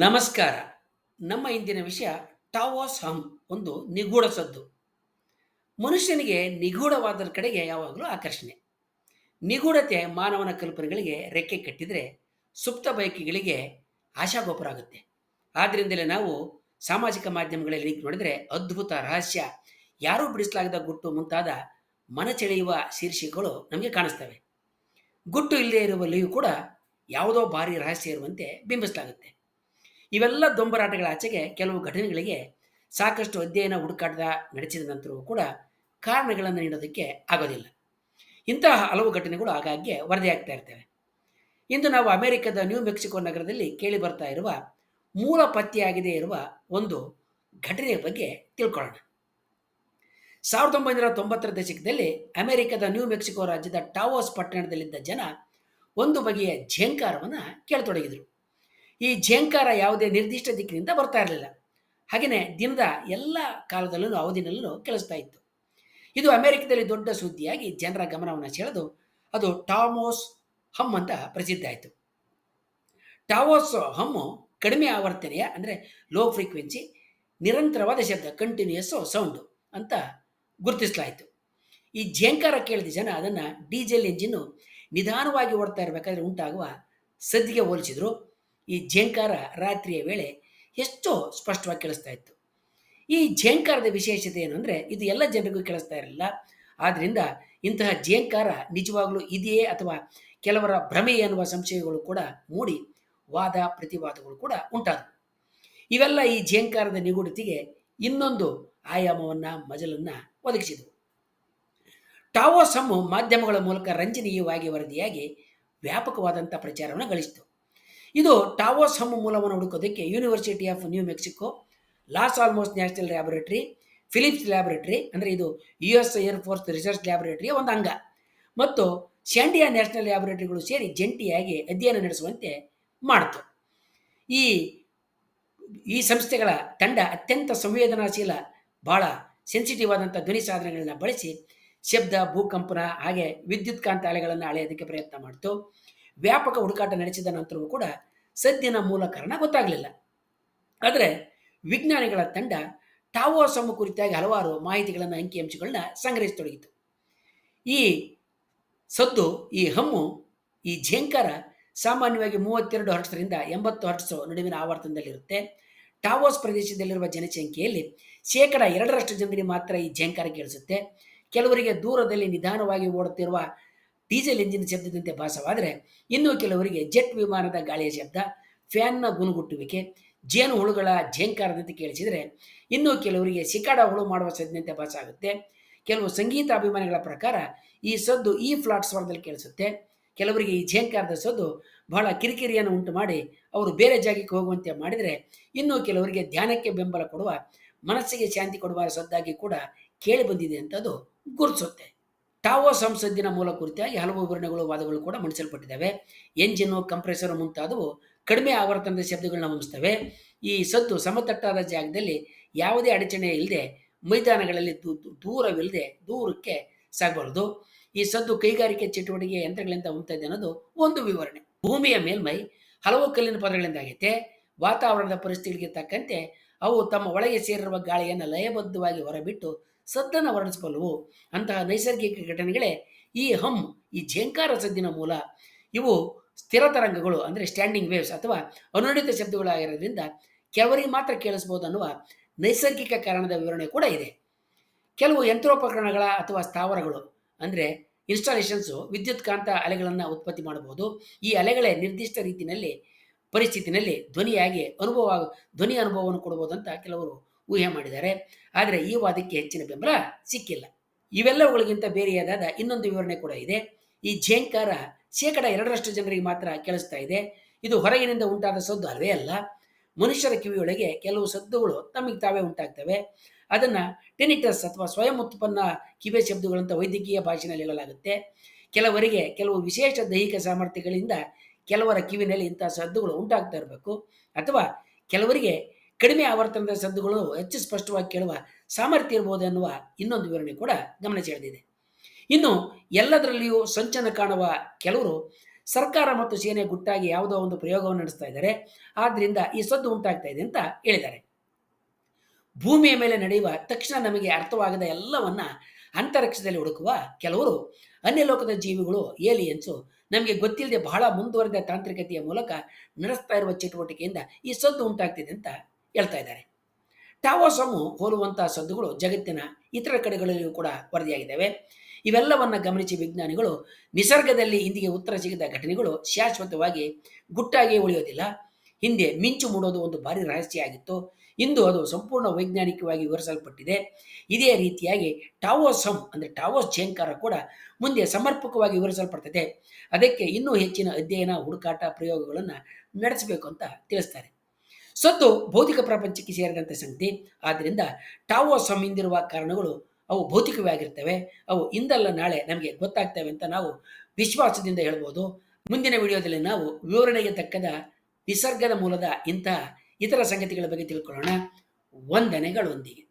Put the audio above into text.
ನಮಸ್ಕಾರ. ನಮ್ಮ ಇಂದಿನ ವಿಷಯ ಟಾವಾಸ್ ಹಮ್ ಒಂದು ನಿಗೂಢ ಸದ್ದು. ಮನುಷ್ಯನಿಗೆ ನಿಗೂಢವಾದ ಕಡೆಗೆ ಯಾವಾಗಲೂ ಆಕರ್ಷಣೆ. ನಿಗೂಢತೆ ಮಾನವನ ಕಲ್ಪನೆಗಳಿಗೆ ರೆಕ್ಕೆ ಕಟ್ಟಿದರೆ ಸುಪ್ತ ಬಯಕೆಗಳಿಗೆ ಆಶಾಗೋಪುರ ಆಗುತ್ತೆ. ಆದ್ದರಿಂದಲೇ ನಾವು ಸಾಮಾಜಿಕ ಮಾಧ್ಯಮಗಳಲ್ಲಿ ಲಿಂಕ್ ನೋಡಿದರೆ ಅದ್ಭುತ ರಹಸ್ಯ, ಯಾರೂ ಬಿಡಿಸಲಾಗದ ಗುಟ್ಟು ಮುಂತಾದ ಮನಚೆಳೆಯುವ ಶೀರ್ಷಿಕೆಗಳು ನಮಗೆ ಕಾಣಿಸ್ತವೆ. ಗುಟ್ಟು ಇಲ್ಲದೆ ಇರುವಲ್ಲಿಯೂ ಕೂಡ ಯಾವುದೋ ಭಾರಿ ರಹಸ್ಯ ಇರುವಂತೆ ಬಿಂಬಿಸಲಾಗುತ್ತೆ. ಇವೆಲ್ಲ ದೊಂಬರಾಟಗಳ ಆಚೆಗೆ ಕೆಲವು ಘಟನೆಗಳಿಗೆ ಸಾಕಷ್ಟು ಅಧ್ಯಯನ ಹುಡುಕಾಟದ ನಡೆಸಿದ ನಂತರವೂ ಕೂಡ ಕಾರಣಗಳನ್ನು ನೀಡೋದಕ್ಕೆ ಆಗೋದಿಲ್ಲ. ಇಂತಹ ಹಲವು ಘಟನೆಗಳು ಆಗಾಗ್ಗೆ ವರದಿಯಾಗ್ತಾ ಇರ್ತವೆ. ಇಂದು ನಾವು ಅಮೆರಿಕದ ನ್ಯೂ ಮೆಕ್ಸಿಕೋ ನಗರದಲ್ಲಿ ಕೇಳಿ ಬರ್ತಾ ಇರುವ ಮೂಲ ಪತ್ತೆಯಾಗಿದೆ ಇರುವ ಒಂದು ಘಟನೆಯ ಬಗ್ಗೆ ತಿಳ್ಕೊಳ್ಳೋಣ. ಸಾವಿರದ ಒಂಬೈನೂರ ತೊಂಬತ್ತರ ದಶಕದಲ್ಲಿ ಅಮೆರಿಕದ ನ್ಯೂ ಮೆಕ್ಸಿಕೋ ರಾಜ್ಯದ ಟಾವೋಸ್ ಪಟ್ಟಣದಲ್ಲಿದ್ದ ಜನ ಒಂದು ಬಗೆಯ ಝೇಂಕಾರವನ್ನು ಕೇಳತೊಡಗಿದರು. ಈ ಝೇಂಕಾರ ಯಾವುದೇ ನಿರ್ದಿಷ್ಟ ದಿಕ್ಕಿನಿಂದ ಬರ್ತಾ ಇರಲಿಲ್ಲ. ಹಾಗೆಯೇ ದಿನದ ಎಲ್ಲ ಕಾಲದಲ್ಲೂ ಅವಧಿನಲ್ಲೂ ಕೆಲಸ್ತಾ ಇತ್ತು. ಇದು ಅಮೆರಿಕದಲ್ಲಿ ದೊಡ್ಡ ಸುದ್ದಿಯಾಗಿ ಜನರ ಗಮನವನ್ನು ಸೆಳೆದು ಅದು ಟಾಮೋಸ್ ಹಮ್ ಅಂತ ಪ್ರಸಿದ್ಧ ಆಯಿತು. ಟಾವೋಸ್ ಹಮ್ಮು ಕಡಿಮೆ ಆವರ್ತನೆಯ ಅಂದರೆ ಲೋ ಫ್ರೀಕ್ವೆನ್ಸಿ ನಿರಂತರವಾದ ಶಬ್ದ ಕಂಟಿನ್ಯೂಯಸ್ ಸೌಂಡು ಅಂತ ಗುರುತಿಸಲಾಯಿತು. ಈ ಝೇಂಕಾರ ಕೇಳಿದ ಜನ ಅದನ್ನು ಡೀಸೆಲ್ ಎಂಜಿನ್ನು ನಿಧಾನವಾಗಿ ಓಡ್ತಾ ಇರಬೇಕಾದ್ರೆ ಉಂಟಾಗುವ ಸದ್ದಿಗೆ ಹೋಲಿಸಿದ್ರು. ಈ ಝೇಂಕಾರ ರಾತ್ರಿಯ ವೇಳೆ ಎಷ್ಟೋ ಸ್ಪಷ್ಟವಾಗಿ ಕೇಳಿಸ್ತಾ ಇತ್ತು. ಈ ಝೇಂಕಾರದ ವಿಶೇಷತೆ ಏನು ಅಂದರೆ, ಇದು ಎಲ್ಲ ಜನರಿಗೂ ಕೇಳಿಸ್ತಾ ಇರಲಿಲ್ಲ. ಆದ್ದರಿಂದ ಇಂತಹ ಝೇಂಕಾರ ನಿಜವಾಗ್ಲೂ ಇದೆಯೇ ಅಥವಾ ಕೆಲವರ ಭ್ರಮೆ ಎನ್ನುವ ಸಂಶಯಗಳು ಕೂಡ ಮೂಡಿ ವಾದ ಪ್ರತಿವಾದಗಳು ಕೂಡ ಉಂಟಾದವು. ಇವೆಲ್ಲ ಈ ಝೇಂಕಾರದ ನಿಗೂಢತೆಗೆ ಇನ್ನೊಂದು ಆಯಾಮವನ್ನು, ಮಜಲನ್ನು ಒದಗಿಸಿದವು. ಟಾವೋ ಸಮ್ಮು ಮಾಧ್ಯಮಗಳ ಮೂಲಕ ರಂಜನೀಯವಾಗಿ ವರದಿಯಾಗಿ ವ್ಯಾಪಕವಾದಂಥ ಪ್ರಚಾರವನ್ನು ಗಳಿಸಿತು. ಇದು ಟಾವೋಸ್ ಹಮ್ಮು ಮೂಲವನ್ನು ಹುಡುಕೋದಕ್ಕೆ University of New Mexico Los Alamos National Laboratory Phillips Laboratory ಅಂದರೆ ಇದು U S Air Force research ಲ್ಯಾಬೊರೇಟರಿಯ ಒಂದು ಅಂಗ. ಮತ್ತು ಶ್ಯಾಂಡಿಯಾ ನ್ಯಾಷನಲ್ ಲ್ಯಾಬೊರೇಟರಿಗಳು ಸೇರಿ ಜಂಟಿಯಾಗಿ ಅಧ್ಯಯನ ನಡೆಸುವಂತೆ ಮಾಡಿತು. ಈ ಈ ಸಂಸ್ಥೆಗಳ ತಂಡ ಅತ್ಯಂತ ಸಂವೇದನಾಶೀಲ ಭಾಳ ಸೆನ್ಸಿಟಿವ್ ಆದಂಥ ಧ್ವನಿ ಸಾಧನಗಳನ್ನ ಬಳಸಿ ಶಬ್ದ, ಭೂಕಂಪನ, ಹಾಗೆ ವಿದ್ಯುತ್ ಕಾಂತ ಅಲೆಗಳನ್ನು ಅಳೆಯೋದಕ್ಕೆ ಪ್ರಯತ್ನ ಮಾಡಿತು. ವ್ಯಾಪಕ ಹುಡುಕಾಟ ನಡೆಸಿದ ನಂತರವೂ ಕೂಡ ಸದ್ಯನ ಮೂಲ ಕಾರಣ ಗೊತ್ತಾಗಲಿಲ್ಲ. ಆದರೆ ವಿಜ್ಞಾನಿಗಳ ತಂಡ ಟಾವೋಸಮ್ ಕುರಿತಾಗಿ ಹಲವಾರು ಮಾಹಿತಿಗಳನ್ನು ಅಂಕಿಅಂಶಗಳನ್ನ ಸಂಗ್ರಹಿಸತೊಡಗಿತು ಈ ಸದ್ದು, ಈ ಹಮ್ಮು, ಈ ಝೇಂಕಾರ ಸಾಮಾನ್ಯವಾಗಿ ಮೂವತ್ತೆರಡು ಹರ್ಟ್ಸ್ರಿಂದ ಎಂಬತ್ತು ಹರ್ಟ್ಸ್ ನಡುವಿನ ಆವರ್ತನದಲ್ಲಿರುತ್ತೆ. ಟಾವೋಸ್ ಪ್ರದೇಶದಲ್ಲಿರುವ ಜನಸಂಖ್ಯೆಯಲ್ಲಿ ಶೇಕಡ ಎರಡರಷ್ಟು ಜನರಿಗೆ ಮಾತ್ರ ಈ ಝೇಂಕಾರ ಕೇಳಿಸುತ್ತೆ ಕೆಲವರಿಗೆ ದೂರದಲ್ಲಿ ನಿಧಾನವಾಗಿ ಓಡುತ್ತಿರುವ ಡೀಸೆಲ್ ಎಂಜಿನ್ ಶಬ್ದದಂತೆ ಭಾಸವಾದರೆ ಇನ್ನು ಕೆಲವರಿಗೆ ಜೆಟ್ ವಿಮಾನದ ಗಾಳಿಯ ಶಬ್ದ, ಫ್ಯಾನ್ನ ಗುಣಗುಟ್ಟುವಿಕೆ, ಜೇನು ಹುಳುಗಳ ಝೇಂಕಾರದಂತೆ ಕೇಳಿಸಿದರೆ ಇನ್ನು ಕೆಲವರಿಗೆ ಸಿಕಾಡ ಹುಳು ಮಾಡುವ ಸದ್ದಂತೆ ಭಾಸ ಆಗುತ್ತೆ ಕೆಲವು ಸಂಗೀತ ಅಭಿಮಾನಿಗಳ ಪ್ರಕಾರ ಈ ಸದ್ದು ಈ ಫ್ಲಾಟ್ ಸ್ವರದಲ್ಲಿ ಕೇಳಿಸುತ್ತೆ. ಕೆಲವರಿಗೆ ಈ ಝೇಂಕಾರದ ಸದ್ದು ಬಹಳ ಕಿರಿಕಿರಿಯನ್ನು ಉಂಟು ಮಾಡಿ ಅವರು ಬೇರೆ ಜಾಗಕ್ಕೆ ಹೋಗುವಂತೆ ಮಾಡಿದರೆ ಇನ್ನು ಕೆಲವರಿಗೆ ಧ್ಯಾನಕ್ಕೆ ಬೆಂಬಲ ಕೊಡುವ, ಮನಸ್ಸಿಗೆ ಶಾಂತಿ ಕೊಡುವ ಸದ್ದಾಗಿ ಕೂಡ ಕೇಳಿ ಬಂದಿದೆ ಅಂತದು ಗುರುತಿಸುತ್ತೆ. ಟಾವೋ ಸಂಸದ್ದಿನ ಮೂಲ ಕುರಿತಾಗಿ ಹಲವು ವಿವರಣೆಗಳು, ವಾದಗಳು ಕೂಡ ಮಂಡಿಸಲ್ಪಟ್ಟಿದ್ದಾವೆ. ಎಂಜಿನ್ನು ಕಂಪ್ರೆಸರ್ ಮುಂತಾದವು ಕಡಿಮೆ ಆವರ್ತನದ ಶಬ್ದಗಳನ್ನ ಮುಗಿಸ್ತವೆ. ಈ ಸದ್ದು ಸಮತಟ್ಟಾದ ಜಾಗದಲ್ಲಿ ಯಾವುದೇ ಅಡಚಣೆ ಇಲ್ಲದೆ ಮೈದಾನಗಳಲ್ಲಿ ದೂರವಿಲ್ಲದೆ ದೂರಕ್ಕೆ ಸಾಗಬಾರದು. ಈ ಸದ್ದು ಕೈಗಾರಿಕೆ ಚಟುವಟಿಕೆ ಯಂತ್ರಗಳಿಂದ ಉಂಟದೆ ಅನ್ನೋದು ಒಂದು ವಿವರಣೆ. ಭೂಮಿಯ ಮೇಲ್ಮೈ ಹಲವು ಕಲ್ಲಿನ ಪದರಗಳಿಂದ ಆಗೈತೆ ವಾತಾವರಣದ ಪರಿಸ್ಥಿತಿಗಳಿಗೆ ತಕ್ಕಂತೆ ಅವು ತಮ್ಮ ಒಳಗೆ ಸೇರಿರುವ ಗಾಳಿಯನ್ನು ಲಯಬದ್ಧವಾಗಿ ಹೊರಬಿಟ್ಟು ಸದ್ದನ್ನು ವರ್ಣಿಸಬಲ್ಲವು. ಅಂತಹ ನೈಸರ್ಗಿಕ ಘಟನೆಗಳೇ ಈ ಹಮ್ ಈ ಝೇಂಕಾರ ಸದ್ದಿನ ಮೂಲ. ಇವು ಸ್ಥಿರ ತರಂಗಗಳು ಅಂದರೆ ಸ್ಟ್ಯಾಂಡಿಂಗ್ ವೇವ್ಸ್ ಅಥವಾ ಅನುಡಿತ ಶಬ್ದಗಳಾಗಿರೋದ್ರಿಂದ ಕೆಲವರಿಗೆ ಮಾತ್ರ ಕೇಳಿಸ್ಬೋದು ಅನ್ನುವ ನೈಸರ್ಗಿಕ ಕಾರಣದ ವಿವರಣೆ ಕೂಡ ಇದೆ. ಕೆಲವು ಯಂತ್ರೋಪಕರಣಗಳ ಅಥವಾ ಸ್ಥಾವರಗಳು ಅಂದರೆ ಇನ್ಸ್ಟಾಲೇಷನ್ಸು ವಿದ್ಯುತ್ ಕಾಂತ ಅಲೆಗಳನ್ನು ಉತ್ಪತ್ತಿ ಮಾಡಬಹುದು. ಈ ಅಲೆಗಳೇ ನಿರ್ದಿಷ್ಟ ರೀತಿಯಲ್ಲಿ, ಪರಿಸ್ಥಿತಿನಲ್ಲಿ ಧ್ವನಿಯಾಗಿ ಅನುಭವ, ಧ್ವನಿ ಅನುಭವವನ್ನು ಕೊಡಬಹುದು ಅಂತ ಕೆಲವರು ಊಹೆ ಮಾಡಿದ್ದಾರೆ. ಆದರೆ ಈ ವಾದಕ್ಕೆ ಹೆಚ್ಚಿನ ಬೆಂಬಲ ಸಿಕ್ಕಿಲ್ಲ. ಇವೆಲ್ಲವುಗಳಿಗಿಂತ ಬೇರೆಯದಾದ ಇನ್ನೊಂದು ವಿವರಣೆ ಕೂಡ ಇದೆ. ಈ ಝೇಂಕಾರ ಶೇಕಡ ಎರಡರಷ್ಟು ಜನರಿಗೆ ಮಾತ್ರ ಕೇಳಿಸ್ತಾ ಇದೆ. ಇದು ಹೊರಗಿನಿಂದ ಉಂಟಾದ ಸದ್ದು ಅಲ್ಲವೇ ಅಲ್ಲ. ಮನುಷ್ಯರ ಕಿವಿಯೊಳಗೆ ಕೆಲವು ಸದ್ದುಗಳು ತಮಗೆ ತಾವೇ ಉಂಟಾಗ್ತವೆ. ಅದನ್ನು ಟೆನಿಟಸ್ ಅಥವಾ ಸ್ವಯಂ ಉತ್ಪನ್ನ ಕಿವೆ ಶಬ್ದಗಳಂತ ವೈದ್ಯಕೀಯ ಭಾಷೆಯಲ್ಲಿ ಹೇಳಲಾಗುತ್ತೆ. ಕೆಲವರಿಗೆ ಕೆಲವು ವಿಶೇಷ ದೈಹಿಕ ಸಾಮರ್ಥ್ಯಗಳಿಂದ ಕೆಲವರ ಕಿವಿನಲ್ಲಿ ಇಂತಹ ಸದ್ದುಗಳು ಉಂಟಾಗ್ತಾ ಇರಬೇಕು. ಅಥವಾ ಕೆಲವರಿಗೆ ಕಡಿಮೆ ಆವರ್ತನದ ಸದ್ದುಗಳು ಹೆಚ್ಚು ಸ್ಪಷ್ಟವಾಗಿ ಕೇಳುವ ಸಾಮರ್ಥ್ಯ ಇರಬಹುದು ಎನ್ನುವ ಇನ್ನೊಂದು ವಿವರಣೆ ಕೂಡ ಗಮನ ಸೆಳೆದಿದೆ. ಇನ್ನು ಎಲ್ಲದರಲ್ಲಿಯೂ ಸಂಚನ ಕಾಣುವ ಕೆಲವರು ಸರ್ಕಾರ ಮತ್ತು ಸೇನೆ ಗುಟ್ಟಾಗಿ ಯಾವುದೋ ಒಂದು ಪ್ರಯೋಗವನ್ನು ನಡೆಸ್ತಾ ಇದ್ದಾರೆ. ಆದ್ದರಿಂದ ಈ ಸದ್ದು ಉಂಟಾಗ್ತಾ ಇದೆ ಅಂತ ಹೇಳಿದ್ದಾರೆ. ಭೂಮಿಯ ಮೇಲೆ ನಡೆಯುವ ತಕ್ಷಣ ನಮಗೆ ಅರ್ಥವಾಗದ ಎಲ್ಲವನ್ನ ಅಂತರಿಕ್ಷದಲ್ಲಿ ಹುಡುಕುವ ಕೆಲವರು ಅನ್ಯಲೋಕದ ಜೀವಿಗಳು, ಏಲಿಯನ್ಸು ನಮಗೆ ಗೊತ್ತಿಲ್ಲದೆ ಬಹಳ ಮುಂದುವರೆದ ತಾಂತ್ರಿಕತೆಯ ಮೂಲಕ ನಡೆಸ್ತಾ ಇರುವ ಚಟುವಟಿಕೆಯಿಂದ ಈ ಸದ್ದು ಉಂಟಾಗ್ತಿದೆ ಅಂತ ಹೇಳ್ತಾ ಇದ್ದಾರೆ. ಟಾವೋಸಮು ಹೋಲುವಂತಹ ಸದ್ದುಗಳು ಜಗತ್ತಿನ ಇತರ ಕಡೆಗಳಲ್ಲಿಯೂ ಕೂಡ ವರದಿಯಾಗಿದ್ದಾವೆ. ಇವೆಲ್ಲವನ್ನು ಗಮನಿಸಿ ವಿಜ್ಞಾನಿಗಳು, ನಿಸರ್ಗದಲ್ಲಿ ಇಂದಿಗೆ ಉತ್ತರ ಸಿಗದ ಘಟನೆಗಳು ಶಾಶ್ವತವಾಗಿ ಗುಟ್ಟಾಗಿ ಉಳಿಯೋದಿಲ್ಲ. ಹಿಂದೆ ಮಿಂಚು ಮೂಡೋದು ಒಂದು ಭಾರಿ ರಹಸ್ಯ ಆಗಿತ್ತು. ಇಂದು ಅದು ಸಂಪೂರ್ಣ ವೈಜ್ಞಾನಿಕವಾಗಿ ವಿವರಿಸಲ್ಪಟ್ಟಿದೆ. ಇದೇ ರೀತಿಯಾಗಿ ಟಾವೋಸಮ್ ಅಂದರೆ ಟಾವೋಸ್ ಝೇಂಕಾರ ಕೂಡ ಮುಂದೆ ಸಮರ್ಪಕವಾಗಿ ವಿವರಿಸಲ್ಪಡ್ತದೆ. ಅದಕ್ಕೆ ಇನ್ನೂ ಹೆಚ್ಚಿನ ಅಧ್ಯಯನ ಹುಡುಕಾಟ ಪ್ರಯೋಗಗಳನ್ನು ನಡೆಸಬೇಕು ಅಂತ ತಿಳಿಸ್ತಾರೆ. ಸದ್ದು ಭೌತಿಕ ಪ್ರಪಂಚಕ್ಕೆ ಸೇರಿದಂಥ ಸಂಗತಿ. ಆದ್ದರಿಂದ ಟಾವೋಸಮ್ ಹಿಂದಿರುವ ಕಾರಣಗಳು ಅವು ಭೌತಿಕವಾಗಿರ್ತವೆ. ಅವು ಇಂದಲ್ಲ ನಾಳೆ ನಮಗೆ ಗೊತ್ತಾಗ್ತವೆ ಅಂತ ನಾವು ವಿಶ್ವಾಸದಿಂದ ಹೇಳ್ಬೋದು. ಮುಂದಿನ ವಿಡಿಯೋದಲ್ಲಿ ನಾವು ವಿವರಣೆಗೆ ತಕ್ಕದ ನಿಸರ್ಗದ ಮೂಲದ ಇಂತಹ ಇತರ ಸಂಗತಿಗಳ ಬಗ್ಗೆ ತಿಳ್ಕೊಳ್ಳೋಣ. ವಂದನೆಗಳೊಂದಿಗೆ.